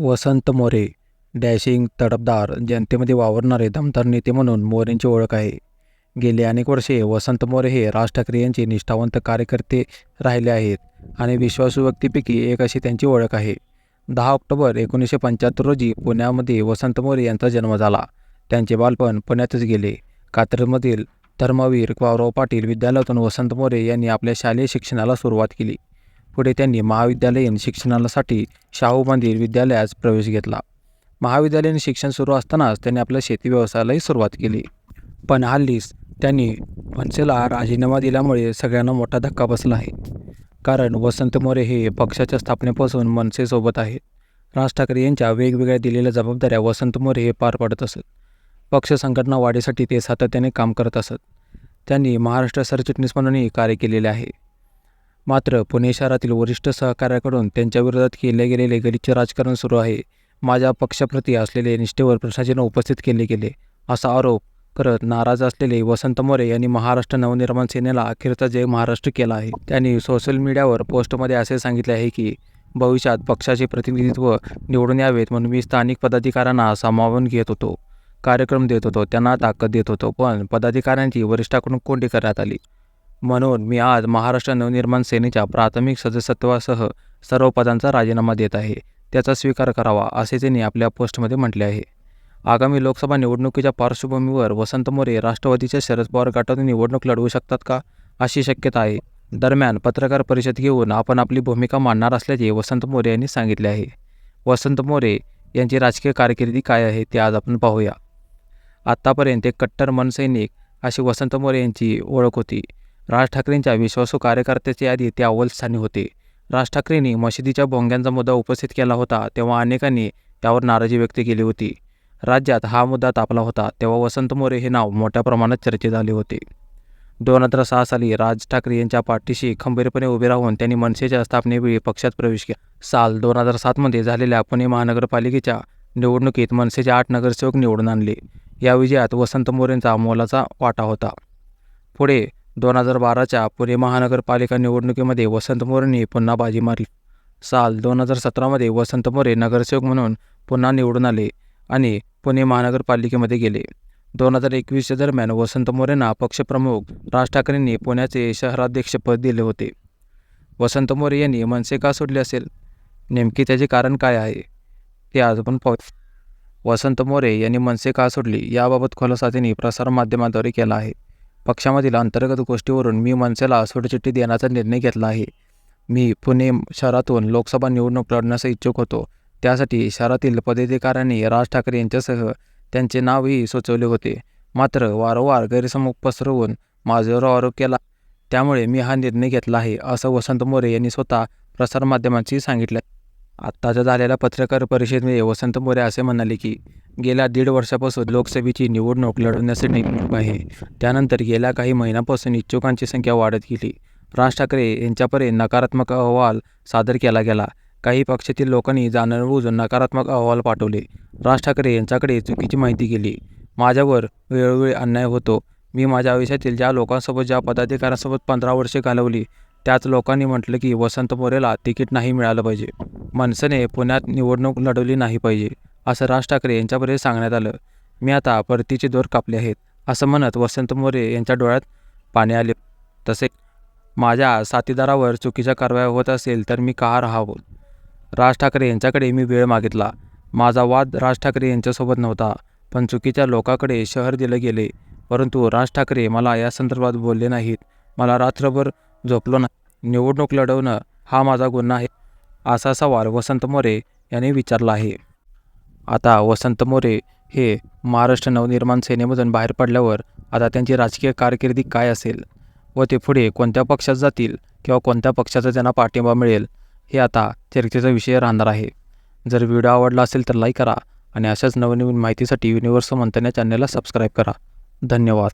Vasant More dashing तडफदार जनतेमध्ये वावरणारे दमदार नेते म्हणून मोरेंची ओळख आहे. गेली अनेक वर्षे वसंत मोरे हे राज ठाकरे यांचे निष्ठावंत कार्यकर्ते राहिले आहेत आणि विश्वासू व्यक्तीपैकी एक अशी त्यांची ओळख आहे. दहा ऑक्टोबर एकोणीसशे पंच्याहत्तर रोजी पुण्यामध्ये वसंत मोरे यांचा जन्म झाला. त्यांचे बालपण पुण्यातच गेले. कात्रजमधील धर्मवीर वावराव पाटील विद्यालयातून वसंत मोरे यांनी आपल्या शालेय शिक्षणाला सुरुवात केली. पुढे त्यांनी महाविद्यालयीन शिक्षणासाठी शाहू मंदिर विद्यालयात प्रवेश घेतला. महाविद्यालयीन शिक्षण सुरू असतानाच त्यांनी आपल्या शेती व्यवसायालाही सुरुवात केली. पण हल्लीच त्यांनी मनसेला राजीनामा दिल्यामुळे सगळ्यांना मोठा धक्का बसला आहे. कारण वसंत मोरे हे पक्षाच्या स्थापनेपासून मनसेसोबत आहेत. राज ठाकरे यांच्या वेगवेगळ्या दिलेल्या जबाबदाऱ्या वसंत मोरे हे पार पाडत असत. पक्ष संघटना वाढीसाठी ते सातत्याने काम करत असत. त्यांनी महाराष्ट्र सरचिटणीस म्हणूनही कार्य केलेले आहे. मात्र पुणे शहरातील वरिष्ठ सहकाऱ्याकडून त्यांच्या विरोधात केले गेलेले गलिच्छ राजकारण सुरू आहे. माझ्या पक्षाप्रती असलेले निष्ठेवर प्रशासन उपस्थित केले गेले असा आरोप करत नाराज असलेले वसंत मोरे यांनी महाराष्ट्र नवनिर्माण सेनेला अखेरचा जय महाराष्ट्र केला आहे. त्यांनी सोशल मीडियावर पोस्टमध्ये असे सांगितले आहे की भविष्यात पक्षाचे प्रतिनिधित्व निवडून यावेत म्हणून मी स्थानिक पदाधिकाऱ्यांना सामावून घेत होतो कार्यक्रम देत होतो त्यांना ताकद देत होतो पण पदाधिकाऱ्यांची वरिष्ठाकडून कोंडी करण्यात आली. म्हणून मी आज महाराष्ट्र नवनिर्माण सेनेच्या प्राथमिक सदस्यत्वासह सर्व पदांचा राजीनामा देत आहे. त्याचा स्वीकार करावा असे त्यांनी आपल्या पोस्टमध्ये म्हटले आहे. आगामी लोकसभा निवडणुकीच्या पार्श्वभूमीवर वसंत मोरे राष्ट्रवादीच्या शरद पवार गटातून निवडणूक लढवू शकतात का अशी शक्यता आहे. दरम्यान पत्रकार परिषद घेऊन आपण आपली भूमिका मांडणार असल्याचे वसंत मोरे यांनी सांगितले आहे. वसंत मोरे यांची राजकीय कारकिर्दी काय आहे ते आज आपण पाहूया. आत्तापर्यंत एक कट्टर मनसैनिक अशी वसंत मोरे यांची ओळख होती. राज ठाकरेंच्या विश्वासू कार्यकर्त्याची यादी ते अव्वलस्थानी होते. राज ठाकरेंनी मशिदीच्या भोंग्यांचा मुद्दा उपस्थित केला होता तेव्हा अनेकांनी त्यावर नाराजी व्यक्त केली होती. राज्यात हा मुद्दा तापला होता तेव्हा वसंत मोरे हे नाव मोठ्या प्रमाणात चर्चेत आले होते. दोन हजार सहा साली राज ठाकरे यांच्या पाठीशी खंबीरपणे उभे राहून त्यांनी मनसेच्या स्थापनेवेळी पक्षात प्रवेश केला. साल दोन हजार सातमध्ये झालेल्या पुणे महानगरपालिकेच्या निवडणुकीत मनसेचे आठ नगरसेवक निवडून आणले. या विजयात वसंत मोरेंचा मोलाचा वाटा होता. पुढे दोन हजार बाराच्या पुणे महानगरपालिका निवडणुकीमध्ये वसंत मोरेंनी पुन्हा बाजी मारली. साल दोन हजार सतरामध्ये वसंत मोरे नगरसेवक म्हणून पुन्हा निवडून आले आणि पुणे महानगरपालिकेमध्ये गेले. दोन हजार एकवीसच्या दरम्यान वसंत मोरेंना पक्षप्रमुख राज ठाकरेंनी पुण्याचे शहराध्यक्षपद दिले होते. वसंत मोरे यांनी मनसे का सोडले असेल? नेमके त्याचे कारण काय आहे? ते आज आपण पाहू. वसंत मोरे यांनी मनसे का सोडली याबाबत खुलासा त्यांनी प्रसारमाध्यमाद्वारे केला आहे. पक्षामधील अंतर्गत गोष्टीवरून मी मनसेला सोडचिठ्ठी देण्याचा निर्णय घेतला आहे. मी पुणे शहरातून लोकसभा निवडणूक लढण्यास इच्छुक होतो. त्यासाठी शहरातील पदाधिकाऱ्यांनी राज ठाकरे यांच्यासह त्यांचे नावही सुचवले होते. मात्र वारंवार गैरसमज पसरवून माझ्यावर आरोप केला. त्यामुळे मी हा निर्णय घेतला आहे असं वसंत मोरे यांनी स्वतः प्रसारमाध्यमांशी सांगितलं. आत्ताच्या झालेल्या पत्रकार परिषदेमध्ये वसंत मोरे असे म्हणाले की गेल्या दीड वर्षापासून लोकसभेची निवडणूक लढवण्यासाठी निवडणूक आहे. त्यानंतर गेल्या काही महिन्यापासून इच्छुकांची संख्या वाढत गेली. राज ठाकरे यांच्यापर्यंत नकारात्मक अहवाल सादर केला गेला. काही पक्षातील लोकांनी जाणूनबुजून नकारात्मक अहवाल पाठवले. राज ठाकरे यांच्याकडे चुकीची माहिती गेली. माझ्यावर वेळोवेळी अन्याय होतो. मी माझ्या आयुष्यातील ज्या लोकांसोबत ज्या पदाधिकाऱ्यांसोबत पंधरा वर्षे घालवली त्याच लोकांनी म्हटलं की वसंत मोरेला तिकीट नाही मिळालं पाहिजे. मनसेने पुण्यात निवडणूक लढवली नाही पाहिजे असं राज ठाकरे यांच्यापर्यंत सांगण्यात आलं. मी आता परतीचे दोर कापले आहेत असं म्हणत वसंत मोरे यांच्या डोळ्यात पाणी आले. तसे माझ्या साथीदारावर चुकीच्या कारवाया होत असेल तर मी का राहावं? राज ठाकरे यांच्याकडे मी वेळ मागितला. माझा वाद राज ठाकरे यांच्यासोबत नव्हता पण चुकीच्या लोकांकडे शहर दिलं गेले. परंतु राज ठाकरे मला या संदर्भात बोलले नाहीत. मला रात्रभर झोपलो नाही निवडणूक लढवणं हा माझा गुन्हा आहे असा सवाल वसंत मोरे यांनी विचारला आहे. आता वसंत मोरे हे महाराष्ट्र नवनिर्माण सेनेमधून बाहेर पडल्यावर आता त्यांची राजकीय कारकिर्दी काय असेल व ते पुढे कोणत्या पक्षात जातील किंवा कोणत्या पक्षाचा त्यांना पाठिंबा मिळेल हे आता चर्चेचा विषय राहणार आहे. जर व्हिडिओ आवडला असेल तर लाईक करा आणि अशाच नवनवीन माहितीसाठी युनिव्हर्स मंतन्या चॅनलला सबस्क्राईब करा. धन्यवाद.